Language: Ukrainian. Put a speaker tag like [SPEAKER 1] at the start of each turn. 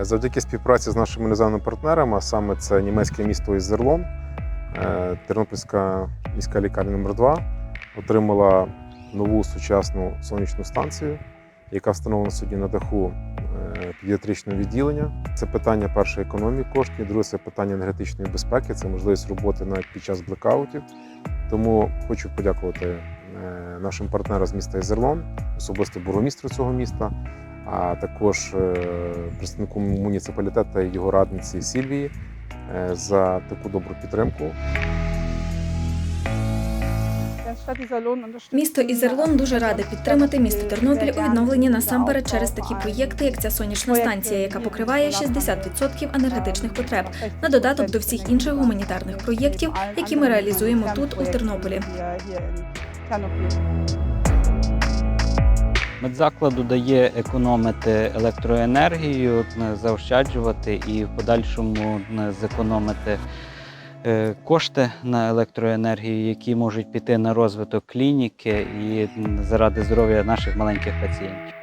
[SPEAKER 1] Е, Завдяки співпраці з нашими іноземними партнерами, а саме це німецьке місто Ізерлон, е, Тернопільська міська лікарня номер 2 отримала нову сучасну сонячну станцію, яка встановлена сьогодні на даху е, педіатричного відділення. Це питання перше економії коштів, друге це питання енергетичної безпеки, це можливість роботи навіть під час блекаутів. Тому хочу подякувати нашим партнерам з міста Ізерлон, особисто бургомістру цього міста, а також е, представнику муніципалітету і його радниці Сільвії е, за таку добру підтримку.
[SPEAKER 2] Місто Ізерлон дуже раде підтримати місто Тернопіль у відновленні насамперед через такі проєкти, як ця сонячна станція, яка покриває 60% енергетичних потреб, на додаток до всіх інших гуманітарних проєктів, які ми реалізуємо тут у Тернополі.
[SPEAKER 3] Медзакладу дає економити електроенергію, е, заощаджувати і в подальшому е, зекономити е, кошти на електроенергію, які можуть піти на розвиток клініки і заради здоров'я наших маленьких пацієнтів.